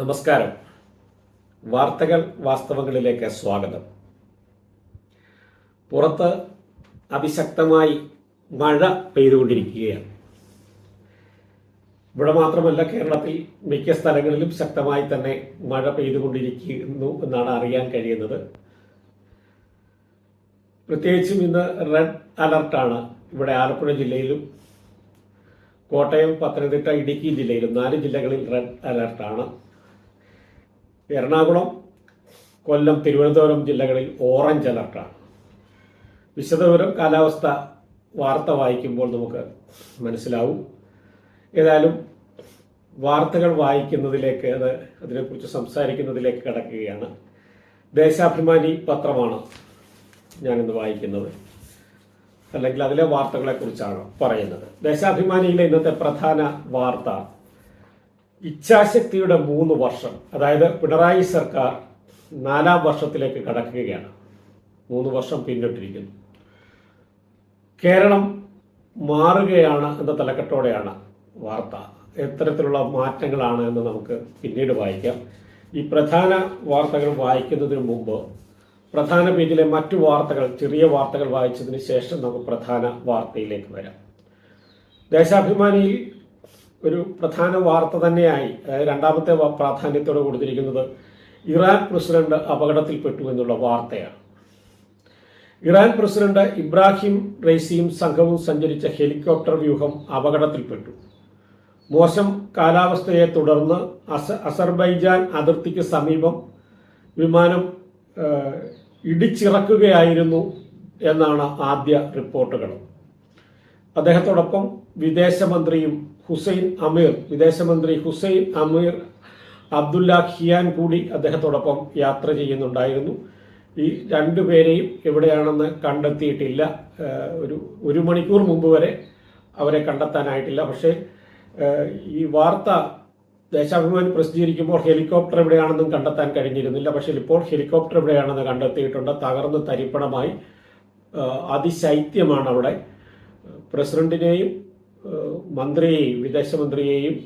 നമസ്കാരം. വാർത്തകൾ വാസ്തവങ്ങളിലേക്ക് സ്വാഗതം. പുറത്ത് അതിശക്തമായി മഴ പെയ്തുകൊണ്ടിരിക്കുകയാണ്. ഇവിടെ മാത്രമല്ല കേരളത്തിൽ മിക്ക സ്ഥലങ്ങളിലും ശക്തമായി തന്നെ മഴ പെയ്തുകൊണ്ടിരിക്കുന്നു എന്നാണ് അറിയാൻ കഴിയുന്നത്. പ്രത്യേകിച്ചും ഇന്ന് റെഡ് അലർട്ടാണ് ഇവിടെ ആലപ്പുഴ ജില്ലയിലും കോട്ടയം പത്തനംതിട്ട ഇടുക്കി ജില്ലയിലും നാല് ജില്ലകളിൽ റെഡ് അലർട്ടാണ്. എറണാകുളം കൊല്ലം തിരുവനന്തപുരം ജില്ലകളിൽ ഓറഞ്ച് അലർട്ടാണ് വിശദവിവരം കാലാവസ്ഥ വാർത്ത വായിക്കുമ്പോൾ നമുക്ക് മനസ്സിലാവും. ഏതായാലും വാർത്തകൾ വായിക്കുന്നതിലേക്ക് അത് അതിനെക്കുറിച്ച് സംസാരിക്കുന്നതിലേക്ക് കടക്കുകയാണ്. ദേശാഭിമാനി പത്രമാണ് ഞാനിന്ന് വായിക്കുന്നത്. അല്ലെങ്കിൽ അതിലെ വാർത്തകളെക്കുറിച്ചാണ് പറയുന്നത്. ദേശാഭിമാനിയിലെ ഇന്നത്തെ പ്രധാന വാർത്ത ഇച്ഛാശക്തിയുടെ മൂന്ന് വർഷം അതായത് പിണറായി സർക്കാർ നാലാം വർഷത്തിലേക്ക് കടക്കുകയാണ്. മൂന്ന് വർഷം പിന്നിട്ടിരിക്കുന്നു. കേരളം മാറുകയാണ് എന്ന തലക്കെട്ടോടെയാണ് വാർത്ത. എത്തരത്തിലുള്ള മാറ്റങ്ങളാണ് എന്ന് നമുക്ക് പിന്നീട് വായിക്കാം. ഈ പ്രധാന വാർത്തകൾ വായിക്കുന്നതിന് മുമ്പ് പ്രധാന പേജിലെ മറ്റു വാർത്തകൾ ചെറിയ വാർത്തകൾ വായിച്ചതിന് ശേഷം നമുക്ക് പ്രധാന വാർത്തയിലേക്ക് വരാം. ദേശാഭിമാനിയിൽ ഒരു പ്രധാന വാർത്ത തന്നെയായി രണ്ടാമത്തെ പ്രാധാന്യത്തോടെ കൊടുത്തിരിക്കുന്നത് ഇറാൻ പ്രസിഡന്റ് അപകടത്തിൽപ്പെട്ടു എന്നുള്ള വാർത്തയാണ്. ഇറാൻ പ്രസിഡന്റ് ഇബ്രാഹിം റൈസിയും സംഘവും സഞ്ചരിച്ച ഹെലികോപ്റ്റർ വ്യൂഹം അപകടത്തിൽപ്പെട്ടു. മോശം കാലാവസ്ഥയെ തുടർന്ന് അസ അസർബൈജാൻ അതിർത്തിക്ക് സമീപം വിമാനം ഇടിച്ചിറക്കുകയായിരുന്നു എന്നാണ് ആദ്യ റിപ്പോർട്ടുകൾ അദ്ദേഹത്തോടൊപ്പം വിദേശമന്ത്രിയും ഹുസൈൻ അമീർ വിദേശമന്ത്രി ഹുസൈൻ അമീർ അബ്ദുല്ല ഖിയാൻ കൂടി അദ്ദേഹത്തോടൊപ്പം യാത്ര ചെയ്യുന്നുണ്ടായിരുന്നു. ഈ രണ്ടു പേരെയും എവിടെയാണെന്ന് കണ്ടെത്തിയിട്ടില്ല. ഒരു ഒരു മണിക്കൂർ മുമ്പ് വരെ അവരെ കണ്ടെത്താനായിട്ടില്ല. പക്ഷേ ഈ വാർത്ത ദേശാഭിമാനി പ്രസിദ്ധീകരിക്കുമ്പോൾ ഹെലികോപ്റ്റർ എവിടെയാണെന്നും കണ്ടെത്താൻ കഴിഞ്ഞിരുന്നില്ല. പക്ഷേ ഇപ്പോൾ ഹെലികോപ്റ്റർ എവിടെയാണെന്ന് കണ്ടെത്തിയിട്ടുണ്ട്. തകർന്ന് തരിപ്പണമായി അതിശൈത്യമാണ് അവിടെ. പ്രസിഡന്റിനെയും മന്ത്രിയെയും വിദേശമന്ത്രിയെയും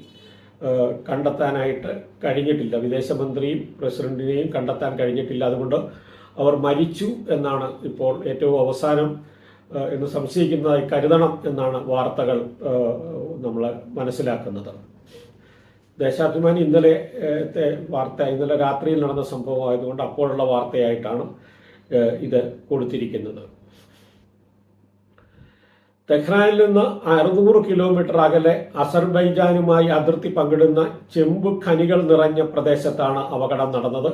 കണ്ടെത്താനായിട്ട് കഴിഞ്ഞിട്ടില്ല. വിദേശമന്ത്രിയും പ്രസിഡന്റിനെയും കണ്ടെത്താൻ കഴിഞ്ഞിട്ടില്ല. അതുകൊണ്ട് അവർ മരിച്ചു എന്നാണ് ഇപ്പോൾ ഏറ്റവും അവസാനം എന്ന് സംശയിക്കുന്നതായി കരുതണം എന്നാണ് വാർത്തകൾ നമ്മൾ മനസ്സിലാക്കുന്നത്. ദേശാഭിമാനി ഇന്നലെ വാർത്ത ഇന്നലെ രാത്രിയിൽ നടന്ന സംഭവമായതുകൊണ്ട് അപ്പോഴുള്ള വാർത്തയായിട്ടാണ് ഇത് കൊടുത്തിരിക്കുന്നത്. തെഹ്റാനിൽ നിന്ന് അറുന്നൂറ് കിലോമീറ്റർ അകലെ അസർബൈജാനുമായി അതിർത്തി പങ്കിടുന്ന ചെമ്പ് ഖനികൾ നിറഞ്ഞ പ്രദേശത്താണ് അപകടം നടന്നത്.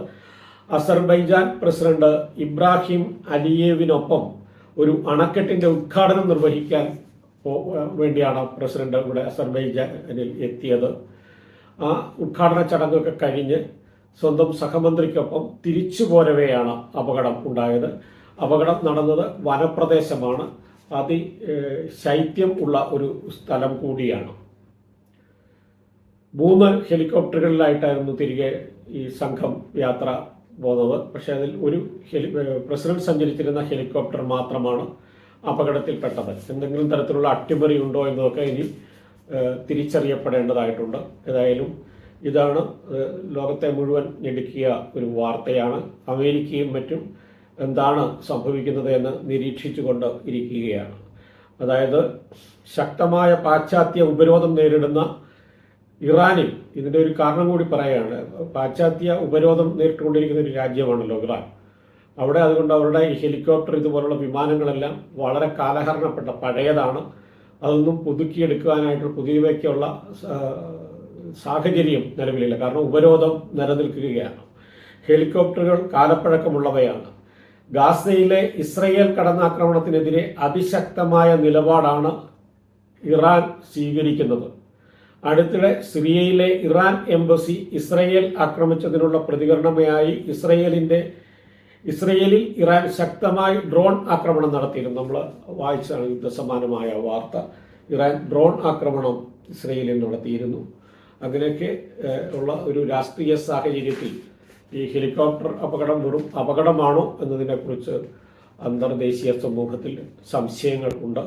അസർബൈജാൻ പ്രസിഡന്റ് ഇബ്രാഹിം അലിയേവിനൊപ്പം ഒരു അണക്കെട്ടിന്റെ ഉദ്ഘാടനം നിർവഹിക്കാൻ വേണ്ടിയാണ് പ്രസിഡന്റ് ഇവിടെ അസർബൈജാനിൽ എത്തിയത്. ആ ഉദ്ഘാടന ചടങ്ങൊക്കെ കഴിഞ്ഞ് സ്വന്തം സഹമന്ത്രിക്കൊപ്പം തിരിച്ചു പോരവെയാണ് അപകടം ഉണ്ടായത്. അപകടം നടന്നത് വനപ്രദേശമാണ്. അതി ശൈത്യം ഉള്ള ഒരു സ്ഥലം കൂടിയാണ്. മൂന്ന് ഹെലികോപ്റ്ററുകളിലായിട്ടായിരുന്നു തിരികെ ഈ സംഘം യാത്ര പോകുന്നത് പക്ഷേ അതിൽ ഒരു ഹെലി പ്രസിഡന്റ് സഞ്ചരിച്ചിരുന്ന ഹെലികോപ്റ്റർ മാത്രമാണ് അപകടത്തിൽപ്പെട്ടത്. എന്തെങ്കിലും തരത്തിലുള്ള അട്ടിമറി ഉണ്ടോ എന്നതൊക്കെ ഇനി തിരിച്ചറിയപ്പെടേണ്ടതായിട്ടുണ്ട്. ഏതായാലും ഇതാണ് ലോകത്തെ മുഴുവൻ ഞെടുക്കിയ ഒരു വാർത്തയാണ്. അമേരിക്കയും മറ്റും എന്താണ് സംഭവിക്കുന്നത് എന്ന് നിരീക്ഷിച്ചുകൊണ്ട് ഇരിക്കുകയാണ്. അതായത് ശക്തമായ പാശ്ചാത്യ ഉപരോധം നേരിടുന്ന ഇറാനിൽ ഇതിന്റെ ഒരു കാരണം കൂടി പറയുകയാണ് പാശ്ചാത്യ ഉപരോധം നേരിട്ടുകൊണ്ടിരിക്കുന്ന ഒരു രാജ്യമാണല്ലോ ഇറാൻ. അവിടെ അതുകൊണ്ട് അവരുടെ ഹെലികോപ്റ്റർ ഇതുപോലുള്ള വിമാനങ്ങളെല്ലാം വളരെ കാലഹരണപ്പെട്ട പഴയതാണ്. അതൊന്നും പുതുക്കിയെടുക്കുവാനായിട്ട് പുതിയവയ്ക്കുള്ള സാഹചര്യം നിലവിലില്ല. കാരണം ഉപരോധം നിലനിൽക്കുകയാണ്. ഹെലികോപ്റ്ററുകൾ കാലപ്പഴക്കമുള്ളവയാണ്. ഗാസയിലെ ഇസ്രയേൽ കടന്നാക്രമണത്തിനെതിരെ അതിശക്തമായ നിലപാടാണ് ഇറാൻ സ്വീകരിക്കുന്നത്. അടുത്തിടെ സിറിയയിലെ ഇറാൻ എംബസി ഇസ്രയേൽ ആക്രമിച്ചതിനുള്ള പ്രതികരണമായി ഇസ്രയേലിന്റെ ഇസ്രയേലിൽ ഇറാൻ ശക്തമായി ഡ്രോൺ ആക്രമണം നടത്തിയിരുന്നു. നമ്മൾ വായിച്ചാണ് യുദ്ധസമാനമായ വാർത്ത ഇറാൻ ഡ്രോൺ ആക്രമണം ഇസ്രയേലിൽ നടത്തിയിരുന്നു. അങ്ങനെയൊക്കെ ഉള്ള ഒരു രാഷ്ട്രീയ സാഹചര്യത്തിൽ ഈ ഹെലികോപ്റ്റർ അപകടം വെറും അപകടമാണോ എന്നതിനെക്കുറിച്ച് അന്തർദേശീയ സമൂഹത്തിൽ സംശയങ്ങൾ ഉണ്ട്.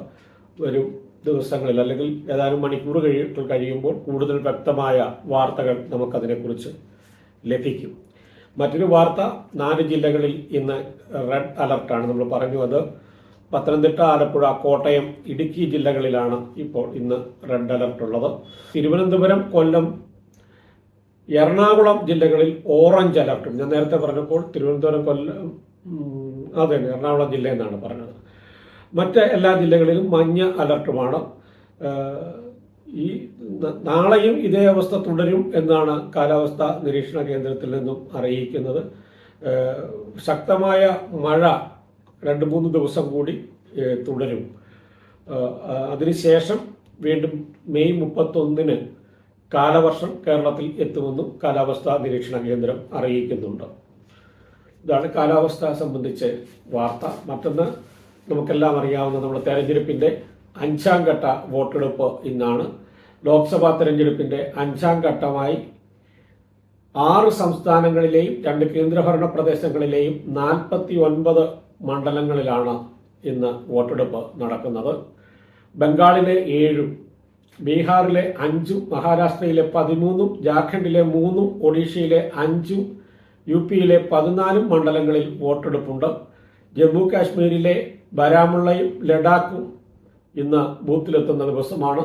വരും ദിവസങ്ങളിൽ അല്ലെങ്കിൽ ഏതാനും മണിക്കൂർ കഴി കഴിയുമ്പോൾ കൂടുതൽ വ്യക്തമായ വാർത്തകൾ നമുക്കതിനെക്കുറിച്ച് ലഭിക്കും. മറ്റൊരു വാർത്ത നാല് ജില്ലകളിൽ ഇന്ന് റെഡ് അലർട്ടാണ് നമ്മൾ പറഞ്ഞു അത് പത്തനംതിട്ട ആലപ്പുഴ കോട്ടയം ഇടുക്കി ജില്ലകളിലാണ് ഇപ്പോൾ ഇന്ന് റെഡ് അലർട്ട് ഉള്ളത് തിരുവനന്തപുരം കൊല്ലം എറണാകുളം ജില്ലകളിൽ ഓറഞ്ച് അലർട്ടും. ഞാൻ നേരത്തെ പറഞ്ഞപ്പോൾ തിരുവനന്തപുരം കൊല്ലം അതെ എറണാകുളം ജില്ല എന്നാണ് പറഞ്ഞത്. മറ്റ് എല്ലാ ജില്ലകളിലും മഞ്ഞ അലർട്ടുമാണ്. ഈ നാളെയും ഇതേ അവസ്ഥ തുടരും എന്നാണ് കാലാവസ്ഥാ നിരീക്ഷണ കേന്ദ്രത്തിൽ നിന്നും അറിയിക്കുന്നത്. ശക്തമായ മഴ രണ്ട് മൂന്ന് ദിവസം കൂടി തുടരും. അതിനുശേഷം വീണ്ടും മെയ് മുപ്പത്തൊന്നിന് കാലവർഷം കേരളത്തിൽ എത്തുമെന്നും കാലാവസ്ഥാ നിരീക്ഷണ കേന്ദ്രം അറിയിക്കുന്നുണ്ട്. ഇതാണ് കാലാവസ്ഥ സംബന്ധിച്ച് വാർത്ത. മറ്റൊന്ന് നമുക്കെല്ലാം അറിയാവുന്ന നമ്മുടെ തെരഞ്ഞെടുപ്പിന്റെ അഞ്ചാം ഘട്ട വോട്ടെടുപ്പ് ഇന്നാണ്. ലോക്സഭാ തെരഞ്ഞെടുപ്പിന്റെ അഞ്ചാം ഘട്ടമായി ആറ് സംസ്ഥാനങ്ങളിലെയും രണ്ട് കേന്ദ്രഭരണ പ്രദേശങ്ങളിലെയും നാൽപ്പത്തി ഒൻപത് മണ്ഡലങ്ങളിലാണ് ഇന്ന് വോട്ടെടുപ്പ് നടക്കുന്നത്. ബംഗാളിലെ ഏഴും ബീഹാറിലെ അഞ്ചും മഹാരാഷ്ട്രയിലെ പതിമൂന്നും ജാർഖണ്ഡിലെ മൂന്നും ഒഡീഷയിലെ അഞ്ചും യു പിയിലെ പതിനാലും മണ്ഡലങ്ങളിൽ വോട്ടെടുപ്പുണ്ട്. ജമ്മു കാശ്മീരിലെ ബരാമുള്ളയും ലഡാക്കും ഇന്ന് ബൂത്തിലെത്തുന്ന ദിവസമാണ്.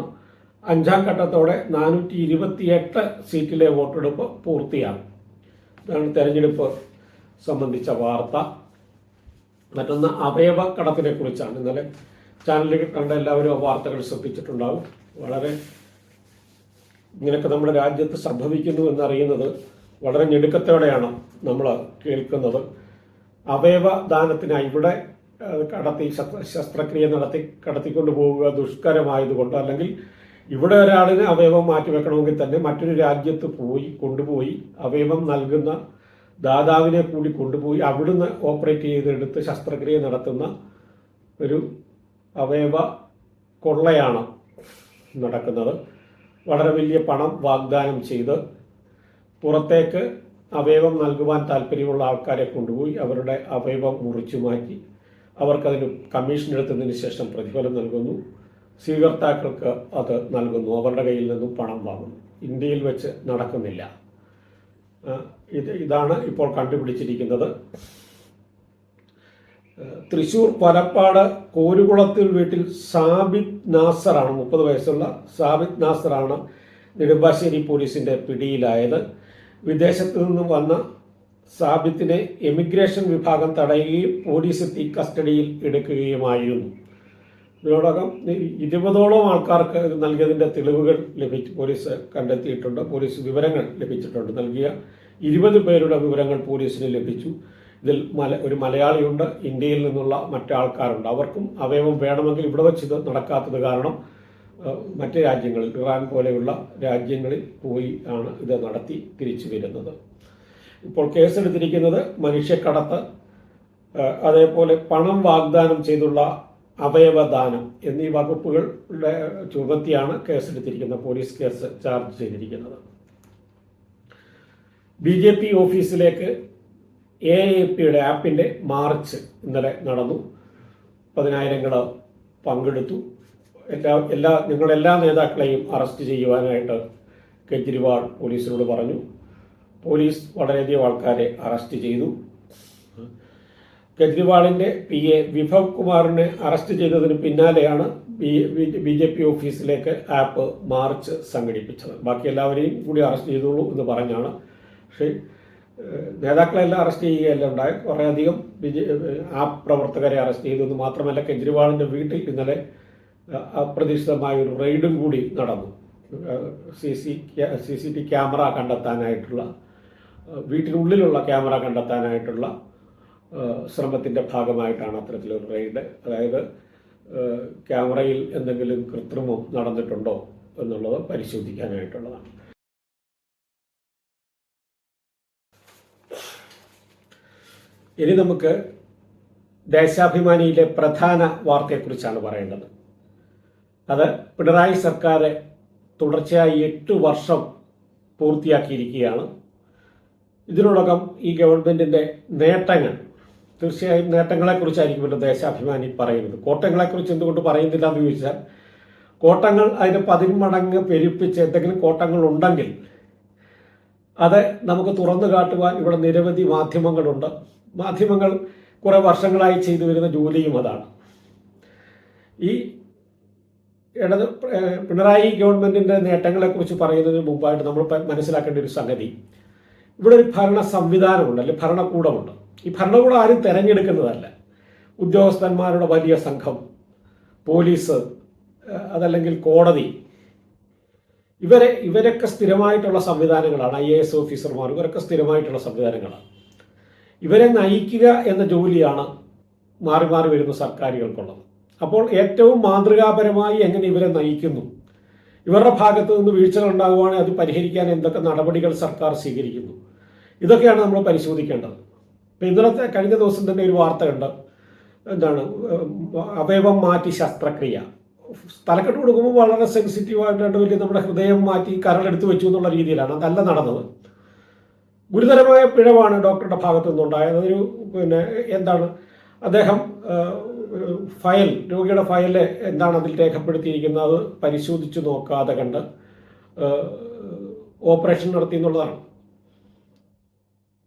അഞ്ചാം ഘട്ടത്തോടെ നാനൂറ്റി ഇരുപത്തിയെട്ട് സീറ്റിലെ വോട്ടെടുപ്പ് പൂർത്തിയാകും. ഇതാണ് തെരഞ്ഞെടുപ്പ് സംബന്ധിച്ച വാർത്ത. മറ്റൊന്ന് അവയവ കടത്തിനെ കുറിച്ചാണ്. ഇന്നലെ ചാനലിൽ കണ്ട എല്ലാവരും ആ വാർത്തകൾ ശ്രദ്ധിച്ചിട്ടുണ്ടാവും. വളരെ ഇങ്ങനെയൊക്കെ നമ്മുടെ രാജ്യത്ത് സംഭവിക്കുന്നു എന്നറിയുന്നത് വളരെ ഞെടുക്കത്തോടെയാണ് നമ്മൾ കേൾക്കുന്നത്. അവയവ ദാനത്തിനായി ഇവിടെ കടത്തി ശസ്ത്രക്രിയ നടത്തി കടത്തിക്കൊണ്ട് പോവുക ദുഷ്കരമായതുകൊണ്ട് അല്ലെങ്കിൽ ഇവിടെ ഒരാളിന് അവയവം മാറ്റിവെക്കണമെങ്കിൽ തന്നെ മറ്റൊരു രാജ്യത്ത് പോയി കൊണ്ടുപോയി അവയവം നൽകുന്ന ദാതാവിനെ കൂടി കൊണ്ടുപോയി അവിടുന്ന് ഓപ്പറേറ്റ് ചെയ്തെടുത്ത് ശസ്ത്രക്രിയ നടത്തുന്ന ഒരു അവയവ കൊള്ളയാണ്. നടക്കുന്നത്. വളരെ വലിയ പണം വാഗ്ദാനം ചെയ്ത് പുറത്തേക്ക് അവയവം നൽകുവാൻ താല്പര്യമുള്ള ആൾക്കാരെ കൊണ്ടുപോയി അവരുടെ അവയവം മുറിച്ചു മാറ്റി അവർക്കതിന് കമ്മീഷൻ എടുത്തതിന് ശേഷം പ്രതിഫലം നൽകുന്നു. സ്വീകർത്താക്കൾക്ക് അത് നൽകുന്നു. അവരുടെ കയ്യിൽ നിന്നും പണം വാങ്ങുന്നു. ഇന്ത്യയിൽ വെച്ച് നടക്കുന്നില്ല. ഇത് ഇതാണ് ഇപ്പോൾ കണ്ടുപിടിച്ചിരിക്കുന്നത്. തൃശൂർ പലപ്പാട് കോരുകുളത്തിൽ വീട്ടിൽ സാബിത് നാസറാണ് മുപ്പത് വയസ്സുള്ള സാബിത് നാസറാണ് നെടുമ്പാശ്ശേരി പോലീസിന്റെ പിടിയിലായത്. വിദേശത്ത് നിന്നും വന്ന സാബിത്തിനെ എമിഗ്രേഷൻ വിഭാഗം തടയുകയും പോലീസ് എത്തി കസ്റ്റഡിയിൽ എടുക്കുകയുമായിരുന്നു. ഇതിനോടകം ഇരുപതോളം ആൾക്കാർക്ക് നൽകിയതിന്റെ തെളിവുകൾ ലഭിച്ചു പോലീസ് കണ്ടെത്തിയിട്ടുണ്ട്. പോലീസ് വിവരങ്ങൾ ലഭിച്ചിട്ടുണ്ട്. നൽകിയ ഇരുപത് പേരുടെ വിവരങ്ങൾ പോലീസിന് ലഭിച്ചു. ഇതിൽ മല ഒരു മലയാളിയുണ്ട് ഇന്ത്യയിൽ നിന്നുള്ള മറ്റാൾക്കാരുണ്ട്. അവർക്കും അവയവം വേണമെങ്കിൽ ഇവിടെ വെച്ച് ഇത് നടക്കാത്തത് കാരണം മറ്റ് രാജ്യങ്ങളിൽ ഇറാൻ പോലെയുള്ള രാജ്യങ്ങളിൽ പോയി ആണ് ഇത് നടത്തി തിരിച്ചു വരുന്നത്. ഇപ്പോൾ കേസെടുത്തിരിക്കുന്നത് മനുഷ്യക്കടത്ത് അതേപോലെ പണം വാഗ്ദാനം ചെയ്തുള്ള അവയവദാനം എന്നീ വകുപ്പുകളുടെ ചുമത്തിയാണ് കേസെടുത്തിരിക്കുന്നത് പോലീസ് കേസ് ചാർജ് ചെയ്തിരിക്കുന്നത്. ബി ജെ പി ഓഫീസിലേക്ക് എ എ പിയുടെ ആപ്പിന്റെ മാർച്ച് ഇന്നലെ നടന്നു. പതിനായിരങ്ങൾ പങ്കെടുത്തു. എല്ലാ എല്ലാ ഞങ്ങളെല്ലാ നേതാക്കളെയും അറസ്റ്റ് ചെയ്യുവാനായിട്ട് കെജ്രിവാൾ പോലീസിനോട് പറഞ്ഞു. പോലീസ് വളരെയധികം ആൾക്കാരെ അറസ്റ്റ് ചെയ്തു. കെജ്രിവാളിന്റെ പി എ വിഭവ് കുമാറിനെ അറസ്റ്റ് ചെയ്തതിന് പിന്നാലെയാണ് ബി ജെ പി ഓഫീസിലേക്ക് ആപ്പ് മാർച്ച് സംഘടിപ്പിച്ചത്. ബാക്കി എല്ലാവരെയും കൂടി അറസ്റ്റ് ചെയ്തോളൂ എന്ന് പറഞ്ഞാണ്. പക്ഷേ നേതാക്കളെല്ലാം അറസ്റ്റ് ചെയ്യുകയല്ല ഉണ്ടായ. കുറേയധികം ബി ജെ ആപ്പ് പ്രവർത്തകരെ അറസ്റ്റ് ചെയ്തു. എന്ന് മാത്രമല്ല കെജ്രിവാളിന്റെ വീട്ടിൽ ഇന്നലെ അപ്രതീക്ഷിതമായ ഒരു റെയ്ഡും കൂടി നടന്നു. C C C C T camera കണ്ടെത്താനായിട്ടുള്ള വീട്ടിനുള്ളിലുള്ള ക്യാമറ കണ്ടെത്താനായിട്ടുള്ള ശ്രമത്തിന്റെ ഭാഗമായിട്ടാണ് അത്തരത്തിലൊരു റെയ്ഡ്. അതായത് ക്യാമറയിൽ എന്തെങ്കിലും കൃത്രിമം നടന്നിട്ടുണ്ടോ എന്നുള്ളത് പരിശോധിക്കാനായിട്ടുള്ളതാണ്. ഇനി നമുക്ക് ദേശാഭിമാനിയിലെ പ്രധാന വാർത്തയെക്കുറിച്ചാണ് പറയേണ്ടത്. അത് പിണറായി സർക്കാർ തുടർച്ചയായി എട്ട് വർഷം പൂർത്തിയാക്കിയിരിക്കുകയാണ്. ഇതിനോടകം ഈ ഗവൺമെന്റിന്റെ നേട്ടങ്ങൾ തീർച്ചയായും നേട്ടങ്ങളെക്കുറിച്ചായിരിക്കുമല്ലോ ദേശാഭിമാനി പറയുന്നത്. കോട്ടങ്ങളെക്കുറിച്ച് എന്തുകൊണ്ട് പറയുന്നില്ല എന്ന് ചോദിച്ചാൽ കോട്ടങ്ങൾ അതിന് പതിന്മടങ്ങ് പെരുപ്പിച്ച് എന്തെങ്കിലും കോട്ടങ്ങൾ ഉണ്ടെങ്കിൽ അത് നമുക്ക് തുറന്നു കാട്ടുവാൻ ഇവിടെ നിരവധി മാധ്യമങ്ങളുണ്ട്. മാധ്യമങ്ങൾ കുറേ വർഷങ്ങളായി ചെയ്തു വരുന്ന ജോലിയും അതാണ്. ഈ ഇടത് പിണറായി ഗവൺമെന്റിന്റെ നേട്ടങ്ങളെക്കുറിച്ച് പറയുന്നതിന് മുമ്പായിട്ട് നമ്മൾ മനസ്സിലാക്കേണ്ട ഒരു സംഗതി. ഇവിടെ ഒരു ഭരണ സംവിധാനമുണ്ട് അല്ലെങ്കിൽ ഭരണകൂടമുണ്ട്. ഈ ഭരണകൂടം ആരും തെരഞ്ഞെടുക്കുന്നതല്ല. ഉദ്യോഗസ്ഥന്മാരുടെ വലിയ സംഘം പോലീസ് അതല്ലെങ്കിൽ കോടതി ഇവരെ ഇവരൊക്കെ സ്ഥിരമായിട്ടുള്ള സംവിധാനങ്ങളാണ് ഐ എ എസ് ഓഫീസർമാർ ഇവരൊക്കെ സ്ഥിരമായിട്ടുള്ള സംവിധാനങ്ങളാണ്. ഇവരെ നയിക്കുക എന്ന ജോലിയാണ് മാറി മാറി വരുന്ന സർക്കാരുകൾക്കുള്ളത്. അപ്പോൾ ഏറ്റവും മാതൃകാപരമായി എങ്ങനെ ഇവരെ നയിക്കുന്നു? ഇവരുടെ ഭാഗത്ത് നിന്ന് വീഴ്ചകൾ ഉണ്ടാകുവാണെങ്കിൽ അത് പരിഹരിക്കാൻ എന്തൊക്കെ നടപടികൾ സർക്കാർ സ്വീകരിക്കുന്നു? ഇതൊക്കെയാണ് നമ്മൾ പരിശോധിക്കേണ്ടത്. ഇപ്പം ഇന്നലത്തെ കഴിഞ്ഞ ദിവസം തന്നെ ഒരു വാർത്ത കണ്ട് എന്താണ് അവയവം മാറ്റി ശസ്ത്രക്രിയ. തലക്കെട്ട് കൊടുക്കുമ്പോൾ വളരെ സെൻസിറ്റീവ് ആയിട്ട് വലിയ നമ്മുടെ ഹൃദയം മാറ്റി കരളെടുത്ത് വെച്ചു എന്നുള്ള രീതിയിലാണ്. അതല്ല നടന്നത്. ഗുരുതരമായ പിഴവാണ് ഡോക്ടറുടെ ഭാഗത്തു നിന്നുണ്ടായത്. അതൊരു പിന്നെ എന്താണ്? അദ്ദേഹം ഫയൽ രോഗിയുടെ ഫയൽ എന്താണ് അതിൽ രേഖപ്പെടുത്തിയിരിക്കുന്നത് അത് പരിശോധിച്ചു നോക്കാതെ കണ്ട് ഓപ്പറേഷൻ നടത്തി എന്നുള്ളതാണ്.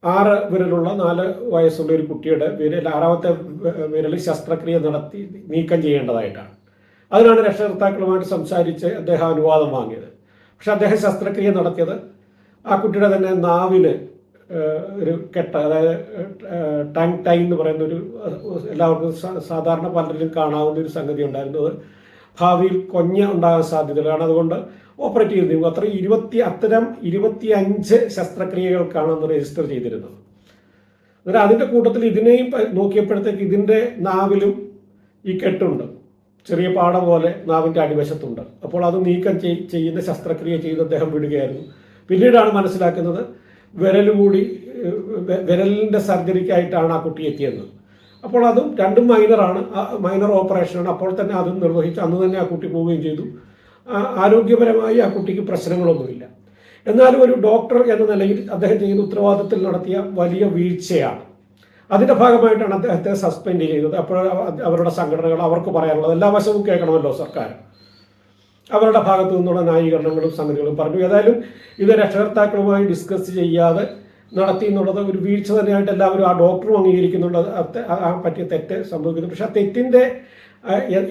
ആറ് വിരലുള്ള നാല് വയസ്സുള്ള ഒരു കുട്ടിയുടെ വിരൽ ആറാമത്തെ വിരൽ ശസ്ത്രക്രിയ നടത്തി നീക്കം ചെയ്യേണ്ടതായിട്ടാണ്. അതിനാണ് രക്ഷകർത്താക്കളുമായിട്ട് സംസാരിച്ച് അദ്ദേഹം അനുവാദം വാങ്ങിയത്. പക്ഷെ അദ്ദേഹം ശസ്ത്രക്രിയ നടത്തിയത് ആ കുട്ടിയുടെ തന്നെ നാവിന് ഒരു കെട്ട അതായത് ടാങ് ടൈ എന്ന് പറയുന്ന ഒരു എല്ലാവർക്കും സാധാരണ പലരിലും കാണാവുന്ന ഒരു സംഗതി ഉണ്ടായിരുന്നു അത് ഭാവിയിൽ കൊഞ്ഞ ഉണ്ടാകാൻ സാധ്യതകളാണ്. അതുകൊണ്ട് ഓപ്പറേറ്റ് ചെയ്തിരുന്നു അത്ര ഇരുപത്തി അത്തരം ഇരുപത്തി അഞ്ച് ശസ്ത്രക്രിയകൾക്കാണ് അന്ന് രജിസ്റ്റർ ചെയ്തിരുന്നത്. അന്നേരം അതിന്റെ കൂട്ടത്തിൽ ഇതിനെയും നോക്കിയപ്പോഴത്തേക്ക് ഇതിന്റെ നാവിലും ഈ കെട്ടുണ്ട്. ചെറിയ പാട പോലെ നാവിന്റെ അടിവശത്തുണ്ട്. അപ്പോൾ അത് നീക്കം ചെയ്യുന്ന ശസ്ത്രക്രിയ ചെയ്ത് അദ്ദേഹം വിടുകയായിരുന്നു. പിന്നീടാണ് മനസ്സിലാക്കുന്നത് വിരൽ കൂടി വിരലിന്റെ സർജറിക്കായിട്ടാണ് ആ കുട്ടി എത്തിയത്. അപ്പോൾ അതും രണ്ടും മൈനറാണ്. മൈനർ ഓപ്പറേഷനാണ്. അപ്പോൾ തന്നെ അതും നിർവഹിച്ച് അന്ന് തന്നെ ആ കുട്ടി പോവുകയും ചെയ്തു. ആരോഗ്യപരമായി ആ കുട്ടിക്ക് പ്രശ്നങ്ങളൊന്നുമില്ല. എന്നാലും ഒരു ഡോക്ടർ എന്ന നിലയിൽ അദ്ദേഹം ചെയ്യുന്ന ഉത്തരവാദിത്തത്തിൽ നടത്തിയ വലിയ വീഴ്ചയാണ്. അതിന്റെ ഭാഗമായിട്ടാണ് അദ്ദേഹത്തെ സസ്പെൻഡ് ചെയ്തത്. അപ്പോൾ അവരുടെ സംഘടനകൾ അവർക്ക് പറയാനുള്ളത് എല്ലാ വശവും കേൾക്കണമല്ലോ സർക്കാർ. അവരുടെ ഭാഗത്തു നിന്നുള്ള ന്യായീകരണങ്ങളും സംഗതികളും പറഞ്ഞു. ഏതായാലും ഇത് രക്ഷകർത്താക്കളുമായി ഡിസ്കസ് ചെയ്യാതെ നടത്തി എന്നുള്ളത് ഒരു വീഴ്ച തന്നെയായിട്ട് എല്ലാവരും ആ ഡോക്ടറും അംഗീകരിക്കുന്നുണ്ട് ആ പറ്റിയ തെറ്റ് സംഭവിക്കുന്നു പക്ഷെ ആ തെറ്റിന്റെ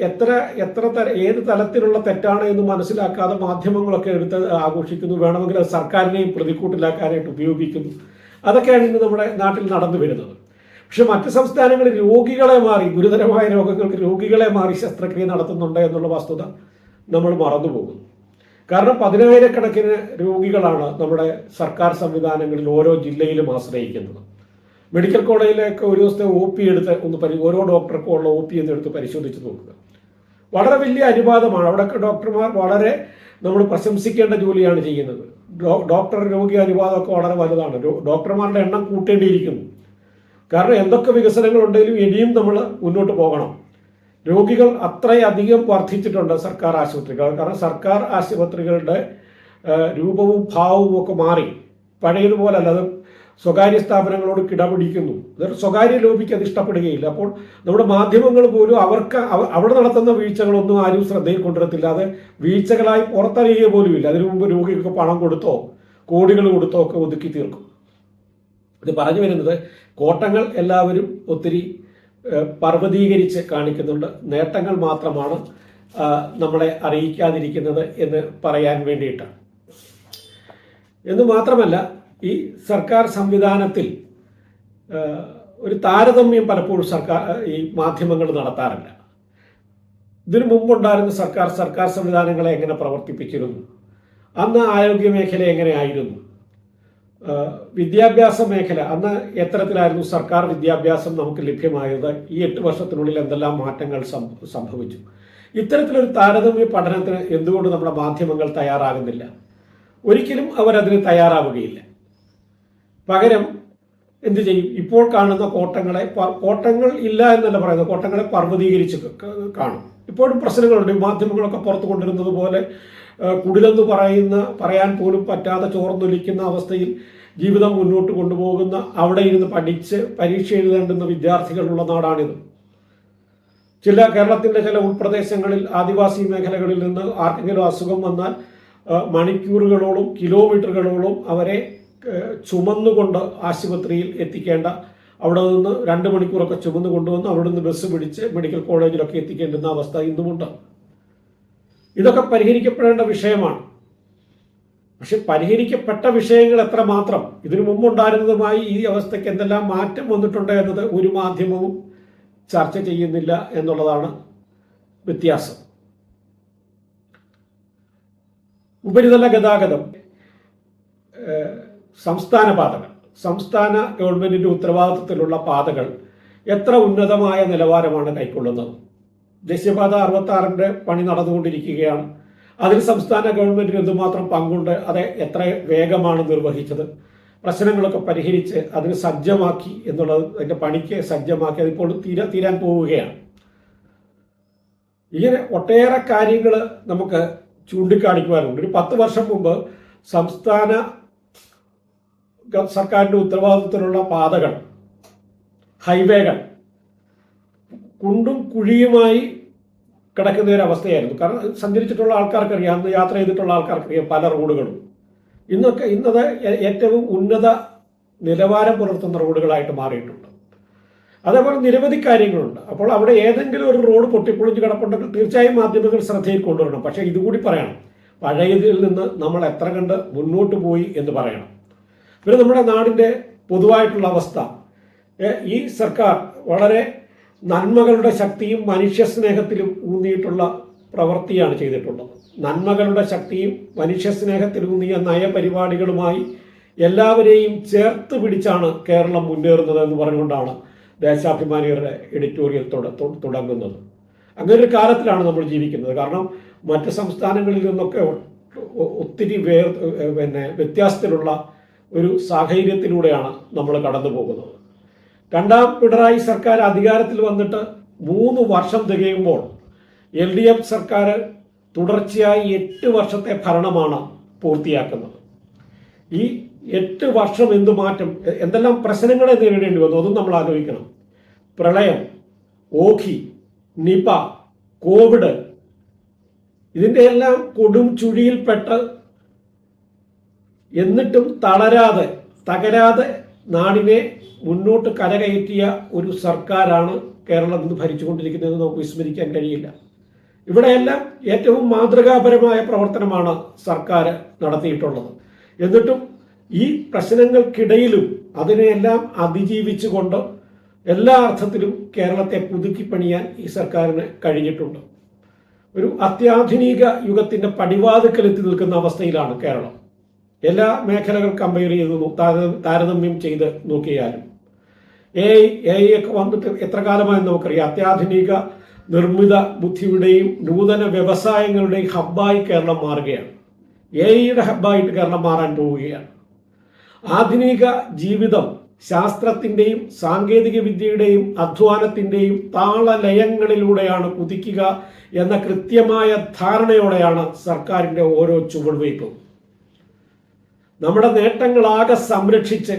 എത്ര എത്ര തര ഏത് തലത്തിലുള്ള തെറ്റാണ് എന്ന് മനസ്സിലാക്കാതെ മാധ്യമങ്ങളൊക്കെ എടുത്ത് ആഘോഷിക്കുന്നു. വേണമെങ്കിൽ അത് സർക്കാരിനെയും പ്രതിക്കൂട്ടിലാക്കാനായിട്ട് ഉപയോഗിക്കുന്നു. അതൊക്കെയാണ് ഇന്ന് നമ്മുടെ നാട്ടിൽ നടന്നു വരുന്നത്. പക്ഷെ മറ്റ് സംസ്ഥാനങ്ങളിൽ രോഗികളെ മാറി ഗുരുതരമായ രോഗങ്ങൾക്ക് രോഗികളെ മാറി ശസ്ത്രക്രിയ നടത്തുന്നുണ്ട് എന്നുള്ള വസ്തുത നമ്മൾ മറന്നുപോകും കാരണം പതിനായിരക്കണക്കിന് രോഗികളാണ് നമ്മുടെ സർക്കാർ സംവിധാനങ്ങളിൽ ഓരോ ജില്ലയിലും ആശ്രയിക്കുന്നത്. മെഡിക്കൽ കോളേജിലേക്ക് ഒരു ദിവസത്തെ ഒ പി എടുത്ത് ഒന്ന് പരി ഓരോ ഡോക്ടർക്കും ഉള്ള ഒ പി എന്ന് എടുത്ത് പരിശോധിച്ച് നോക്കുക. വളരെ വലിയ അനുപാതമാണ്. അവിടെയൊക്കെ ഡോക്ടർമാർ വളരെ നമ്മൾ പ്രശംസിക്കേണ്ട ജോലിയാണ് ചെയ്യുന്നത്. ഡോക്ടർ രോഗി അനുപാതമൊക്കെ വളരെ വലുതാണ്. ഡോക്ടർമാരുടെ എണ്ണം കൂട്ടേണ്ടിയിരിക്കുന്നു. കാരണം എന്തൊക്കെ വികസനങ്ങൾ ഉണ്ടെങ്കിലും ഇനിയും നമ്മൾ മുന്നോട്ട് പോകണം. രോഗികൾ അത്രയധികം വർദ്ധിച്ചിട്ടുണ്ട് സർക്കാർ ആശുപത്രികൾ. കാരണം സർക്കാർ ആശുപത്രികളുടെ രൂപവും ഭാവവും ഒക്കെ മാറി. പഴയതുപോലെ അത് സ്വകാര്യ സ്ഥാപനങ്ങളോട് കിടപിടിക്കുന്നു. അതൊരു സ്വകാര്യ ലോബിക്ക് അത് ഇഷ്ടപ്പെടുകയില്ല. അപ്പോൾ നമ്മുടെ മാധ്യമങ്ങൾ പോലും അവർക്ക് അവിടെ നടത്തുന്ന വീഴ്ചകളൊന്നും ആരും ശ്രദ്ധയിൽ കൊണ്ടുവരത്തില്ല അത് വീഴ്ചകളായി പുറത്തറിയുക പോലും ഇല്ല അതിനു മുമ്പ് രോഗികൾക്ക് പണം കൊടുത്തോ കോടികൾ കൊടുത്തോ ഒക്കെ ഒതുക്കി തീർക്കും. ഇത് പറഞ്ഞു വരുന്നത് കോട്ടങ്ങൾ എല്ലാവരും ഒത്തിരി പർവതീകരിച്ച് കാണിക്കുന്നുണ്ട്. നേട്ടങ്ങൾ മാത്രമാണ് നമ്മളെ അറിയിക്കാതിരിക്കുന്നത് എന്ന് പറയാൻ വേണ്ടിയിട്ടാണ് എന്ന് മാത്രമല്ല ഈ സർക്കാർ സംവിധാനത്തിൽ ഒരു താരതമ്യം പലപ്പോഴും സർക്കാർ ഈ മാധ്യമങ്ങൾ നടത്താറില്ല. ഇതിനു മുമ്പുണ്ടായിരുന്ന സർക്കാർ സർക്കാർ സംവിധാനങ്ങളെ എങ്ങനെ പ്രവർത്തിപ്പിച്ചിരുന്നു? അന്ന് ആരോഗ്യ മേഖല എങ്ങനെയായിരുന്നു? വിദ്യാഭ്യാസ മേഖല. അന്ന് എത്തരത്തിലായിരുന്നു സർക്കാർ വിദ്യാഭ്യാസം നമുക്ക് ലഭ്യമായത്. ഈ എട്ട് വർഷത്തിനുള്ളിൽ എന്തെല്ലാം മാറ്റങ്ങൾ സംഭവിച്ചു? ഇത്തരത്തിലൊരു താരതമ്യ പഠനത്തിന് എന്തുകൊണ്ട് നമ്മുടെ മാധ്യമങ്ങൾ തയ്യാറാകുന്നില്ല? ഒരിക്കലും അവരതിന് തയ്യാറാവുകയില്ല. പകരം എന്ത് ചെയ്യും? ഇപ്പോൾ കാണുന്ന കോട്ടങ്ങളെ കോട്ടങ്ങൾ ഇല്ല എന്നല്ല പറയുന്നത്. കോട്ടങ്ങളെ പർവതീകരിച്ച് കാണും. ഇപ്പോഴും പ്രശ്നങ്ങളുണ്ട്. മാധ്യമങ്ങളൊക്കെ പുറത്തു കൊണ്ടിരുന്നത് പോലെ കുടിലെന്ന് പറയുന്ന പറയാൻ പോലും പറ്റാതെ ചോർന്നൊലിക്കുന്ന അവസ്ഥയിൽ ജീവിതം മുന്നോട്ട് കൊണ്ടുപോകുന്ന അവിടെ ഇരുന്ന് പഠിച്ച് പരീക്ഷ എഴുതേണ്ടുന്ന വിദ്യാർത്ഥികളുള്ള നാടാണിത്. ചില കേരളത്തിന്റെ ചില ഉൾപ്രദേശങ്ങളിൽ ആദിവാസി മേഖലകളിൽ നിന്ന് ആർക്കെങ്കിലും അസുഖം വന്നാൽ മണിക്കൂറുകളോളം കിലോമീറ്ററുകളോളം അവരെ ചുമന്നുകൊണ്ട് ആശുപത്രിയിൽ എത്തിക്കേണ്ട അവിടെ നിന്ന് രണ്ട് മണിക്കൂറൊക്കെ ചുമന്ന് കൊണ്ടുവന്ന് അവിടെ നിന്ന് ബസ് പിടിച്ച് മെഡിക്കൽ കോളേജിലൊക്കെ എത്തിക്കേണ്ടുന്ന അവസ്ഥ ഇന്നുമുണ്ട്. ഇതൊക്കെ പരിഹരിക്കപ്പെടേണ്ട വിഷയമാണ്. പക്ഷെ പരിഹരിക്കപ്പെട്ട വിഷയങ്ങൾ എത്ര മാത്രം? ഇതിനു മുമ്പുണ്ടായിരുന്നതുമായി ഈ അവസ്ഥയ്ക്ക് എന്തെല്ലാം മാറ്റം വന്നിട്ടുണ്ട് എന്നത് ഒരു മാധ്യമവും ചർച്ച ചെയ്യുന്നില്ല എന്നുള്ളതാണ് വ്യത്യാസം. ഉപരിതല ഗതാഗതം സംസ്ഥാന പാതകൾ സംസ്ഥാന ഗവൺമെന്റിന്റെ ഉത്തരവാദിത്തത്തിലുള്ള പാതകൾ എത്ര ഉന്നതമായ നിലവാരമാണ് കൈക്കൊള്ളുന്നത്? ദേശീയപാത അറുപത്തി ആറിന്റെ പണി നടന്നുകൊണ്ടിരിക്കുകയാണ്. അതിൽ സംസ്ഥാന ഗവൺമെന്റിന് എന്തുമാത്രം പങ്കുണ്ട് അത് എത്ര വേഗമാണ് നിർവഹിച്ചത് പ്രശ്നങ്ങളൊക്കെ പരിഹരിച്ച് അതിന് സജ്ജമാക്കി എന്നുള്ളത് അതിന്റെ പണിക്ക് സജ്ജമാക്കി അതിപ്പോൾ തീരാ തീരാൻ പോവുകയാണ്. ഇങ്ങനെ ഒട്ടേറെ കാര്യങ്ങൾ നമുക്ക് ചൂണ്ടിക്കാണിക്കുവാനുണ്ട്. ഒരു പത്ത് വർഷം മുമ്പ് സംസ്ഥാന സർക്കാരിന്റെ ഉത്തരവാദിത്തത്തിലുള്ള പാതകൾ ഹൈവേകൾ കുണ്ടും കുഴിയുമായി കിടക്കുന്ന ഒരു അവസ്ഥയായിരുന്നു. കാരണം സഞ്ചരിച്ചിട്ടുള്ള ആൾക്കാർക്കറിയാം അന്ന് യാത്ര ചെയ്തിട്ടുള്ള ആൾക്കാർക്കറിയാം പല റോഡുകളും. ഇന്നൊക്കെ ഇന്നത് ഏറ്റവും ഉന്നത നിലവാരം പുലർത്തുന്ന റോഡുകളായിട്ട് മാറിയിട്ടുണ്ട്. അതേപോലെ നിരവധി കാര്യങ്ങളുണ്ട്. അപ്പോൾ അവിടെ ഏതെങ്കിലും ഒരു റോഡ് പൊട്ടിപ്പൊളിഞ്ഞ് കിടപ്പുണ്ടെങ്കിൽ തീർച്ചയായും മാധ്യമങ്ങൾ ശ്രദ്ധയിൽ കൊണ്ടുവരണം. പക്ഷേ ഇതുകൂടി പറയണം. പഴയതിൽ നിന്ന് നമ്മൾ എത്ര കണ്ട് മുന്നോട്ട് പോയി എന്ന് പറയണം. പിന്നെ നമ്മുടെ നാടിന്റെ പൊതുവായിട്ടുള്ള അവസ്ഥ. ഈ സർക്കാർ വളരെ നന്മകളുടെ ശക്തിയും മനുഷ്യസ്നേഹത്തിലും ഊന്നിയിട്ടുള്ള പ്രവൃത്തിയാണ് ചെയ്തിട്ടുള്ളത്. നന്മകളുടെ ശക്തിയും മനുഷ്യ സ്നേഹത്തിലൂന്നിയ നയപരിപാടികളുമായി എല്ലാവരെയും ചേർത്ത് പിടിച്ചാണ് കേരളം മുന്നേറുന്നത് എന്ന് പറഞ്ഞുകൊണ്ടാണ് ദേശാഭിമാനികളുടെ എഡിറ്റോറിയൽ തുടങ്ങുന്നത്. അങ്ങനെ ഒരു കാലത്തിലാണ് നമ്മൾ ജീവിക്കുന്നത്. കാരണം മറ്റ് സംസ്ഥാനങ്ങളിൽ നിന്നൊക്കെ ഒത്തിരി വേർ പിന്നെ വ്യത്യാസത്തിലുള്ള ഒരു സാഹചര്യത്തിലൂടെയാണ് നമ്മൾ കടന്നു പോകുന്നത് രണ്ടാം പിണറായി സർക്കാർ അധികാരത്തിൽ വന്നിട്ട് മൂന്ന് വർഷം തികയുമ്പോൾ എൽ ഡി എഫ് സർക്കാർ തുടർച്ചയായി എട്ട് വർഷത്തെ ഭരണമാണ് പൂർത്തിയാക്കുന്നത്. ഈ എട്ട് വർഷം എന്ത് മാറ്റം എന്തെല്ലാം പ്രശ്നങ്ങളെ നേരിടേണ്ടി വന്നു അതും നമ്മൾ ആലോചിക്കണം. പ്രളയം ഓഖി നിപ കോവിഡ് ഇതിന്റെ എല്ലാം കൊടും ചുഴിയിൽപ്പെട്ട് എന്നിട്ടും തളരാതെ തകരാതെ നാടിനെ മുന്നോട്ട് കരകയറ്റിയ ഒരു സർക്കാരാണ് കേരളം ഇന്ന് ഭരിച്ചുകൊണ്ടിരിക്കുന്നത് നമുക്ക് വിസ്മരിക്കാൻ കഴിയില്ല. ഇവിടെയെല്ലാം ഏറ്റവും മാതൃകാപരമായ പ്രവർത്തനമാണ് സർക്കാർ നടത്തിയിട്ടുള്ളത്. എന്നിട്ടും ഈ പ്രശ്നങ്ങൾക്കിടയിലും അതിനെയെല്ലാം അതിജീവിച്ചുകൊണ്ട് എല്ലാ അർത്ഥത്തിലും കേരളത്തെ പുതുക്കിപ്പണിയാൻ ഈ സർക്കാരിന് കഴിഞ്ഞിട്ടുണ്ട്. ഒരു അത്യാധുനിക യുഗത്തിന്റെ പടിവാതുക്കൽ എത്തി നിൽക്കുന്ന അവസ്ഥയിലാണ് കേരളം. എല്ലാ മേഖലകൾ കമ്പയർ ചെയ്ത് താരതമ്യം ചെയ്ത് നോക്കിയാലും എ ഐ ഒക്കെ വന്നിട്ട് എത്ര കാലമായി നമുക്കറിയാം. അത്യാധുനിക നിർമ്മിത ബുദ്ധിയുടെയും നൂതന വ്യവസായങ്ങളുടെയും ഹബ്ബായി കേരളം മാറുകയാണ്. എ ഐയുടെ ഹബ്ബായിട്ട് കേരളം മാറാൻ പോവുകയാണ്. ആധുനിക ജീവിതം ശാസ്ത്രത്തിന്റെയും സാങ്കേതിക വിദ്യയുടെയും അധ്വാനത്തിന്റെയും താളലയങ്ങളിലൂടെയാണ് കുതിക്കുക എന്ന കൃത്യമായ ധാരണയോടെയാണ് സർക്കാരിന്റെ ഓരോ ചുവടുവയ്പും. നമ്മുടെ നേട്ടങ്ങളാകെ സംരക്ഷിച്ച്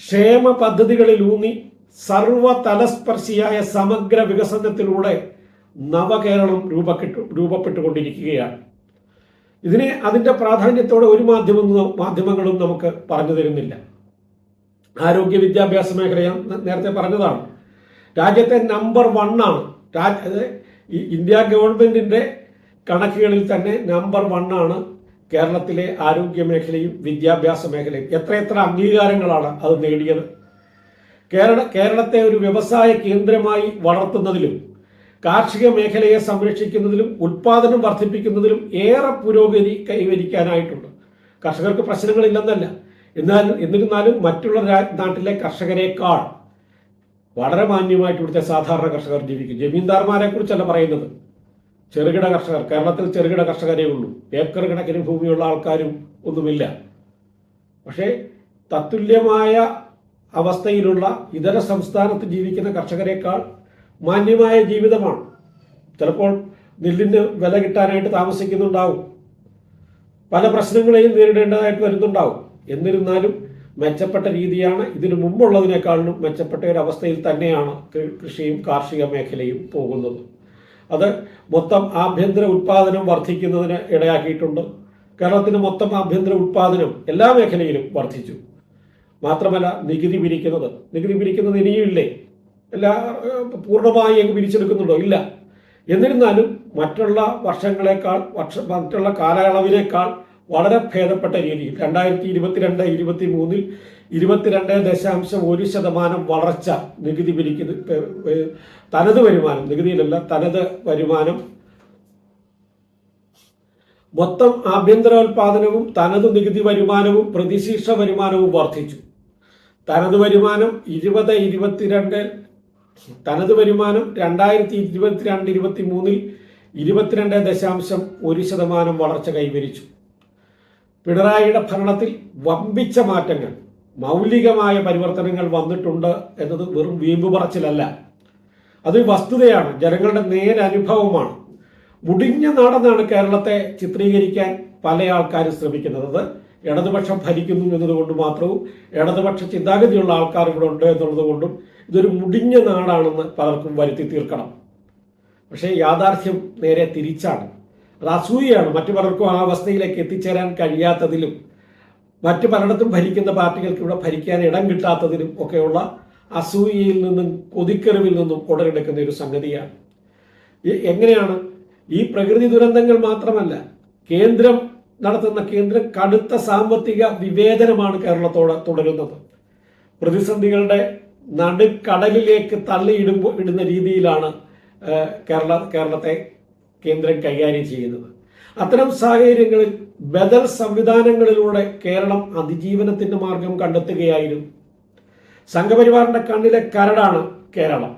ക്ഷേമ പദ്ധതികളിലൂന്നി സർവതലസ്പർശിയായ സമഗ്ര വികസനത്തിലൂടെ നവകേരളം രൂപപ്പെട്ടു രൂപപ്പെട്ടുകൊണ്ടിരിക്കുകയാണ്. ഇതിനെ അതിന്റെ പ്രാധാന്യത്തോടെ ഒരു മാധ്യമം മാധ്യമങ്ങളും നമുക്ക് പറഞ്ഞു തരുന്നില്ല. ആരോഗ്യ വിദ്യാഭ്യാസ മേഖല നേരത്തെ പറഞ്ഞതാണ്. രാജ്യത്തെ നമ്പർ വൺ ആണ്. രാജ് ഇന്ത്യ ഗവൺമെന്റിന്റെ കണക്കുകളിൽ തന്നെ നമ്പർ വൺ ആണ് കേരളത്തിലെ ആരോഗ്യ മേഖലയും വിദ്യാഭ്യാസ മേഖലയും എത്രയെത്ര അംഗീകാരങ്ങളാണ് അത് നേടിയത്? കേരള കേരളത്തെ ഒരു വ്യവസായ കേന്ദ്രമായി വളർത്തുന്നതിലും കാർഷിക മേഖലയെ സംരക്ഷിക്കുന്നതിലും ഉൽപാദനം വർദ്ധിപ്പിക്കുന്നതിലും ഏറെ പുരോഗതി കൈവരിക്കാനായിട്ടുണ്ട്. കർഷകർക്ക് പ്രശ്നങ്ങളില്ലെന്നല്ല. എന്നാൽ എന്നിരുന്നാലും മറ്റുള്ള നാട്ടിലെ കർഷകരെക്കാൾ വളരെ മാന്യമായിട്ട് ഇവിടുത്തെ സാധാരണ കർഷകർ ജീവിക്കും. ജമീന്ദാർമാരെ കുറിച്ചല്ല പറയുന്നത്. ചെറുകിട കർഷകർ കേരളത്തിൽ ചെറുകിട കർഷകരേ ഉള്ളൂ. ഏക്കർ കണക്കിന് ഭൂമിയുള്ള ആൾക്കാരും ഒന്നുമില്ല. പക്ഷേ തത്തുല്യമായ അവസ്ഥയിലുള്ള ഇതര സംസ്ഥാനത്ത് ജീവിക്കുന്ന കർഷകരെക്കാൾ മാന്യമായ ജീവിതമാണ്. ചിലപ്പോൾ നെല്ലിന് വില കിട്ടാനായിട്ട് താമസിക്കുന്നുണ്ടാവും. പല പ്രശ്നങ്ങളെയും നേരിടേണ്ടതായിട്ട് വരുന്നുണ്ടാവും. എന്നിരുന്നാലും മെച്ചപ്പെട്ട രീതിയാണ് ഇതിനു മുമ്പുള്ളതിനേക്കാളും മെച്ചപ്പെട്ട ഒരു അവസ്ഥയിൽ തന്നെയാണ് കൃഷിയും കാർഷിക മേഖലയും പോകുന്നത്. അത് മൊത്തം ആഭ്യന്തര ഉത്പാദനം വർദ്ധിക്കുന്നതിന് ഇടയാക്കിയിട്ടുണ്ട്. കേരളത്തിന് മൊത്തം ആഭ്യന്തര ഉത്പാദനം എല്ലാ മേഖലയിലും വർദ്ധിച്ചു. മാത്രമല്ല നികുതി പിരിക്കുന്നത്. നികുതി പിരിക്കുന്നത് ഇനിയും ഇല്ലേ? എല്ലാ പൂർണമായി അങ്ങ് പിരിച്ചെടുക്കുന്നുണ്ടോ? ഇല്ല. എന്നിരുന്നാലും മറ്റുള്ള വർഷങ്ങളെക്കാൾ വർഷ മറ്റുള്ള കാലയളവിനേക്കാൾ വളരെ ഭേദപ്പെട്ട രീതിയിൽ രണ്ടായിരത്തി ഇരുപത്തിരണ്ട് ഇരുപത്തി മൂന്നിൽ ഇരുപത്തിരണ്ട് ദശാംശം ഒരു ശതമാനം വളർച്ച നികുതി പിരിക്കുന്ന തനത് വരുമാനം നികുതിയിലല്ല തനത് വരുമാനം. മൊത്തം ആഭ്യന്തരോൽപാദനവും തനത് നികുതി വരുമാനവും പ്രതിശീർഷ വരുമാനവും വർദ്ധിച്ചു. തനത് വരുമാനം ഇരുപത് ഇരുപത്തിരണ്ട് തനത് വരുമാനം രണ്ടായിരത്തി ഇരുപത്തിരണ്ട് ഇരുപത്തി മൂന്നിൽ ഇരുപത്തിരണ്ട് ദശാംശം ഒരു ശതമാനം വളർച്ച കൈവരിച്ചു. പിണറായിയുടെ ഭരണത്തിൽ വമ്പിച്ച മാറ്റങ്ങൾ. മൗലികമായ പരിവർത്തനങ്ങൾ വന്നിട്ടുണ്ട് എന്നത് വെറും വീമ്പ് പറച്ചിലല്ല. അത് വസ്തുതയാണ് ജനങ്ങളുടെ നേരനുഭവമാണ് മുടിഞ്ഞ നാടെന്നാണ് കേരളത്തെ ചിത്രീകരിക്കാൻ പല ആൾക്കാരും ശ്രമിക്കുന്നത്. ഇടതുപക്ഷം ഭരിക്കുന്നു എന്നതുകൊണ്ട് മാത്രവും ഇടതുപക്ഷ ചിന്താഗതിയുള്ള ആൾക്കാർ ഇവിടെ ഉണ്ട് എന്നുള്ളത് കൊണ്ടും ഇതൊരു മുടിഞ്ഞ നാടാണെന്ന് പലർക്കും വരുത്തി തീർക്കണം. പക്ഷേ യാഥാർത്ഥ്യം നേരെ തിരിച്ചാണ്. അത് അസൂയയാണ്. മറ്റു പലർക്കും ആ അവസ്ഥയിലേക്ക് എത്തിച്ചേരാൻ കഴിയാത്തതിലും മറ്റു പലയിടത്തും ഭരിക്കുന്ന പാർട്ടികൾക്ക് ഇവിടെ ഭരിക്കാൻ ഇടം കിട്ടാത്തതിനും ഒക്കെയുള്ള അസൂയയിൽ നിന്നും കൊതിക്കെറിവിൽ നിന്നും ഉടലെടുക്കുന്ന ഒരു സംഗതിയാണ്. എങ്ങനെയാണ്? ഈ പ്രകൃതി ദുരന്തങ്ങൾ മാത്രമല്ല കേന്ദ്രം നടത്തുന്ന കേന്ദ്രം കടുത്ത സാമ്പത്തിക വിവേചനമാണ് കേരളത്തോട് തുടരുന്നത്. പ്രതിസന്ധികളുടെ നടുക്കടലിലേക്ക് തള്ളിയിടുമ്പോൾ ഇടുന്ന രീതിയിലാണ് കേരള കേരളത്തെ കേന്ദ്രം കൈകാര്യം ചെയ്യുന്നത്. അത്തരം സാഹചര്യങ്ങളിൽ ബദൽ സംവിധാനങ്ങളിലൂടെ കേരളം അതിജീവനത്തിന്റെ മാർഗം കണ്ടെത്തുകയായിരുന്നു. സംഘപരിവാറിന്റെ കണ്ണിലെ കരടാണ് കേരളം.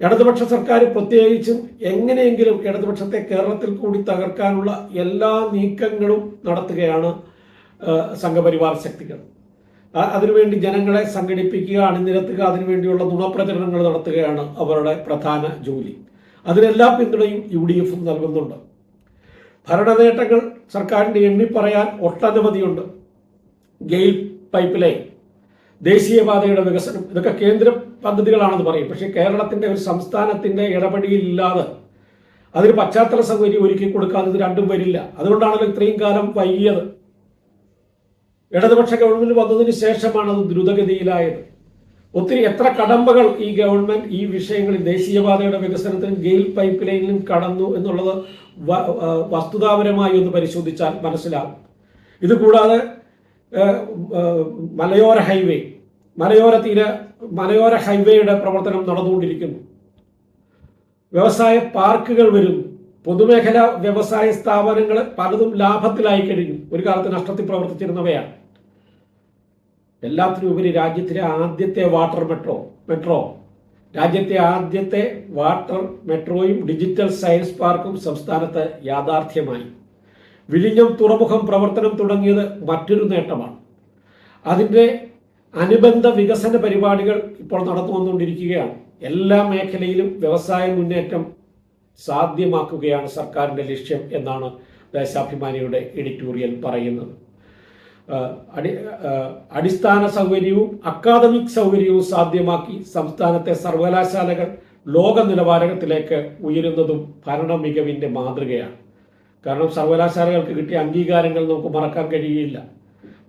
ഇടതുപക്ഷ സർക്കാർ പ്രത്യേകിച്ചും എങ്ങനെയെങ്കിലും ഇടതുപക്ഷത്തെ കേരളത്തിൽ കൂടി തകർക്കാനുള്ള എല്ലാ നീക്കങ്ങളും നടത്തുകയാണ് സംഘപരിവാർ ശക്തികൾ. അതിനുവേണ്ടി ജനങ്ങളെ സംഘടിപ്പിക്കുക അണിനിരത്തുക അതിനുവേണ്ടിയുള്ള നുണപ്രചരണങ്ങൾ നടത്തുകയാണ് അവരുടെ പ്രധാന ജോലി. അതിനെല്ലാ പിന്തുണയും യു ഡി എഫും നൽകുന്നുണ്ട്. ഭരണ നേട്ടങ്ങൾ സർക്കാരിന്റെ എണ്ണിപ്പറയാൻ ഒട്ടനവധിയുണ്ട്. ഗെയിൽ പൈപ്പ് ലൈൻ ദേശീയപാതയുടെ വികസനം ഇതൊക്കെ കേന്ദ്ര പദ്ധതികളാണെന്ന് പറയും. പക്ഷേ കേരളത്തിന്റെ ഒരു സംസ്ഥാനത്തിന്റെ ഇടപെടിയില്ലാതെ അതിന് പശ്ചാത്തല സൗകര്യം ഒരുക്കി കൊടുക്കാതെ ഇത് രണ്ടും വരില്ല. അതുകൊണ്ടാണല്ലോ ഇത്രയും കാലം വൈകിയത്. ഇടതുപക്ഷ ഗവൺമെന്റ് വന്നതിന് ശേഷമാണ് അത് ദ്രുതഗതിയിലായത്. ഒത്തിരി എത്ര കടമ്പകൾ ഈ ഗവൺമെന്റ് ഈ വിഷയങ്ങളിൽ ദേശീയപാതയുടെ വികസനത്തിനും ഗെയിൽ പൈപ്പ് ലൈനിലും കടന്നു എന്നുള്ളത് വസ്തുതാപരമായി ഒന്ന് പരിശോധിച്ചാൽ മനസ്സിലാകും. ഇത് കൂടാതെ മലയോര ഹൈവേ മലയോര തീര മലയോര ഹൈവേയുടെ പ്രവർത്തനം നടന്നുകൊണ്ടിരിക്കുന്നു. വ്യവസായ പാർക്കുകൾ വരുന്നു. പൊതുമേഖലാ വ്യവസായ സ്ഥാപനങ്ങൾ പലതും ലാഭത്തിലായി കഴിഞ്ഞു. ഒരു കാലത്ത് നഷ്ടത്തിൽ പ്രവർത്തിച്ചിരുന്നവയാണ്. എല്ലാത്തിനും ഉപരി രാജ്യത്തിലെ ആദ്യത്തെ വാട്ടർ മെട്രോ മെട്രോ. രാജ്യത്തെ ആദ്യത്തെ വാട്ടർ മെട്രോയും ഡിജിറ്റൽ സയൻസ് പാർക്കും സംസ്ഥാനത്ത് യാഥാർത്ഥ്യമായി. വിഴിഞ്ഞം തുറമുഖം പ്രവർത്തനം തുടങ്ങിയത് മറ്റൊരു നേട്ടമാണ്. അതിന്റെ അനുബന്ധ വികസന പരിപാടികൾ ഇപ്പോൾ നടന്നു വന്നുകൊണ്ടിരിക്കുകയാണ്. എല്ലാ മേഖലയിലും വ്യവസായ മുന്നേറ്റം സാധ്യമാക്കുകയാണ് സർക്കാരിന്റെ ലക്ഷ്യം എന്നാണ് ദേശാഭിമാനിയുടെ എഡിറ്റോറിയൽ പറയുന്നത്. അടി അടിസ്ഥാന സൗകര്യവും അക്കാദമിക് സൗകര്യവും സാധ്യമാക്കി സംസ്ഥാനത്തെ സർവകലാശാലകൾ ലോക നിലവാരത്തിലേക്ക് ഉയരുന്നതും ഭരണ മികവിന്റെ മാതൃകയാണ്. കാരണം സർവകലാശാലകൾക്ക് കിട്ടിയ അംഗീകാരങ്ങൾ നമുക്ക് മറക്കാൻ കഴിയില്ല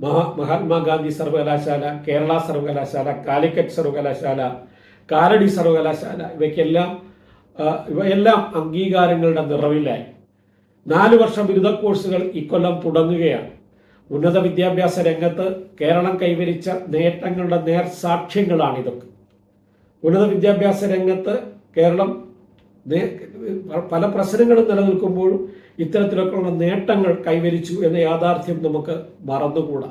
മഹാ മഹാത്മാഗാന്ധി സർവകലാശാല കേരള സർവകലാശാല കാലിക്കറ്റ് സർവകലാശാല കാലടി സർവകലാശാല ഇവയ്ക്കെല്ലാം ഇവയെല്ലാം അംഗീകാരങ്ങളുടെ നിറവിലായി. നാല് വർഷം ബിരുദ കോഴ്സുകൾ ഇക്കൊല്ലം തുടങ്ങുകയാണ്. ഉന്നത വിദ്യാഭ്യാസ രംഗത്ത് കേരളം കൈവരിച്ച നേട്ടങ്ങളുടെ നേർസാക്ഷ്യങ്ങളാണ് ഇതൊക്കെ ഉന്നത വിദ്യാഭ്യാസ രംഗത്ത് കേരളം പല പ്രശ്നങ്ങളും നിലനിൽക്കുമ്പോഴും ഇത്തരത്തിലൊക്കെയുള്ള നേട്ടങ്ങൾ കൈവരിച്ചു എന്ന യാഥാർത്ഥ്യം നമുക്ക് മറന്നുകൂടാ.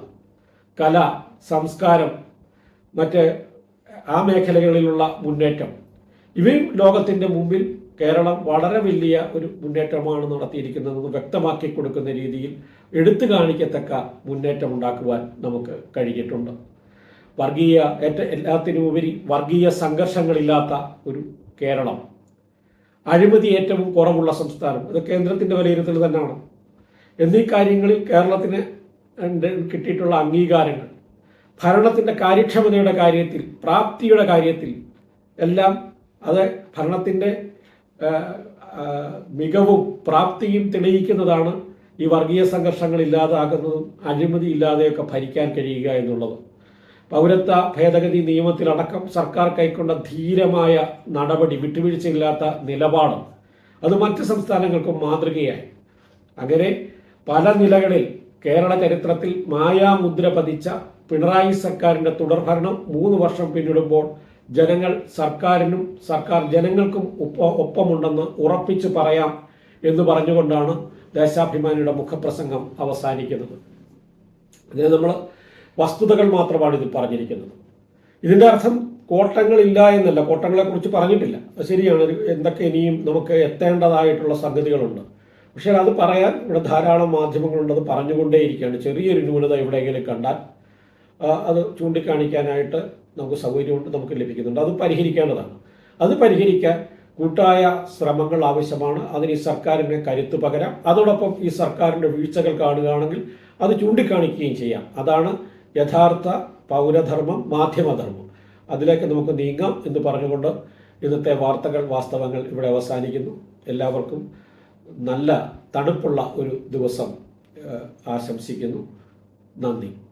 കല സംസ്കാരം മറ്റ് ആ മേഖലകളിലുള്ള മുന്നേറ്റം. ഇവയും ലോകത്തിന്റെ മുമ്പിൽ കേരളം വളരെ വലിയ ഒരു മുന്നേറ്റമാണ് നടത്തിയിരിക്കുന്നതെന്ന് വ്യക്തമാക്കി കൊടുക്കുന്ന രീതിയിൽ എടുത്തു കാണിക്കത്തക്ക മുന്നേറ്റം ഉണ്ടാക്കുവാൻ നമുക്ക് കഴിഞ്ഞിട്ടുണ്ട്. വർഗീയ ഏറ്റ എല്ലാത്തിനുമുപരി വർഗീയ സംഘർഷങ്ങളില്ലാത്ത ഒരു കേരളം. അഴിമതി ഏറ്റവും കുറവുള്ള സംസ്ഥാനം. ഇത് കേന്ദ്രത്തിന്റെ വിലയിരുത്തൽ തന്നെയാണ്. എന്നീ കാര്യങ്ങളിൽ കേരളത്തിന് കിട്ടിയിട്ടുള്ള അംഗീകാരങ്ങൾ. ഭരണത്തിന്റെ കാര്യക്ഷമതയുടെ കാര്യത്തിൽ പ്രാപ്തിയുടെ കാര്യത്തിൽ എല്ലാം അത് ഭരണത്തിന്റെ മികവും പ്രാപ്തിയും തെളിയിക്കുന്നതാണ് ഈ വർഗീയ സംഘർഷങ്ങൾ ഇല്ലാതാകുന്നതും അഴിമതി ഇല്ലാതെയൊക്കെ ഭരിക്കാൻ കഴിയുക എന്നുള്ളത്. പൗരത്വ ഭേദഗതി നിയമത്തിലടക്കം സർക്കാർ കൈക്കൊണ്ട ധീരമായ നടപടി വിട്ടുവീഴ്ചയില്ലാത്ത നിലപാട് അത് മറ്റ് സംസ്ഥാനങ്ങൾക്കും മാതൃകയായി. അങ്ങനെ പല നിലകളിൽ കേരള ചരിത്രത്തിൽ മായാമുദ്ര പതിച്ച പിണറായി സർക്കാരിന്റെ തുടർഭരണം മൂന്ന് വർഷം പിന്നിടുമ്പോൾ ജനങ്ങൾ സർക്കാരിനും സർക്കാർ ജനങ്ങൾക്കും ഒപ്പ ഒപ്പമുണ്ടെന്ന് ഉറപ്പിച്ചു പറയാം എന്ന് പറഞ്ഞുകൊണ്ടാണ് ദേശാഭിമാനിയുടെ മുഖപ്രസംഗം അവസാനിക്കുന്നത്. ഇതിന് നമ്മൾ വസ്തുതകൾ മാത്രമാണ് ഇതിൽ പറഞ്ഞിരിക്കുന്നത്. ഇതിന്റെ അർത്ഥം കോട്ടങ്ങളില്ല എന്നല്ല. കോട്ടങ്ങളെക്കുറിച്ച് പറഞ്ഞിട്ടില്ല. ശരിയാണ്. എന്തൊക്കെ ഇനിയും നമുക്ക് എത്തേണ്ടതായിട്ടുള്ള സംഗതികളുണ്ട്. പക്ഷേ അത് പറയാൻ ഇവിടെ ധാരാളം മാധ്യമങ്ങളുണ്ടത് പറഞ്ഞുകൊണ്ടേയിരിക്കുകയാണ്. ചെറിയൊരു ന്യൂനത എവിടെയെങ്കിലും കണ്ടാൽ അത് ചൂണ്ടിക്കാണിക്കാനായിട്ട് നമുക്ക് സൗകര്യമുണ്ട് നമുക്ക് ലഭിക്കുന്നുണ്ട്. അത് പരിഹരിക്കേണ്ടതാണ്. അത് പരിഹരിക്കാൻ കൂട്ടായ ശ്രമങ്ങൾ ആവശ്യമാണ്. അതിന് ഈ സർക്കാരിന് കരുത്ത് പകരാം. അതോടൊപ്പം ഈ സർക്കാരിന്റെ വീഴ്ചകൾ കാണുകയാണെങ്കിൽ അത് ചൂണ്ടിക്കാണിക്കുകയും ചെയ്യാം. അതാണ് യഥാർത്ഥ പൗരധർമ്മം മാധ്യമധർമ്മം. അതിലേക്ക് നമുക്ക് നീങ്ങാം എന്ന് പറഞ്ഞുകൊണ്ട് ഇന്നത്തെ വാർത്തകൾ വാസ്തവങ്ങൾ ഇവിടെ അവസാനിക്കുന്നു. എല്ലാവർക്കും നല്ല തണുപ്പുള്ള ഒരു ദിവസം ആശംസിക്കുന്നു. നന്ദി.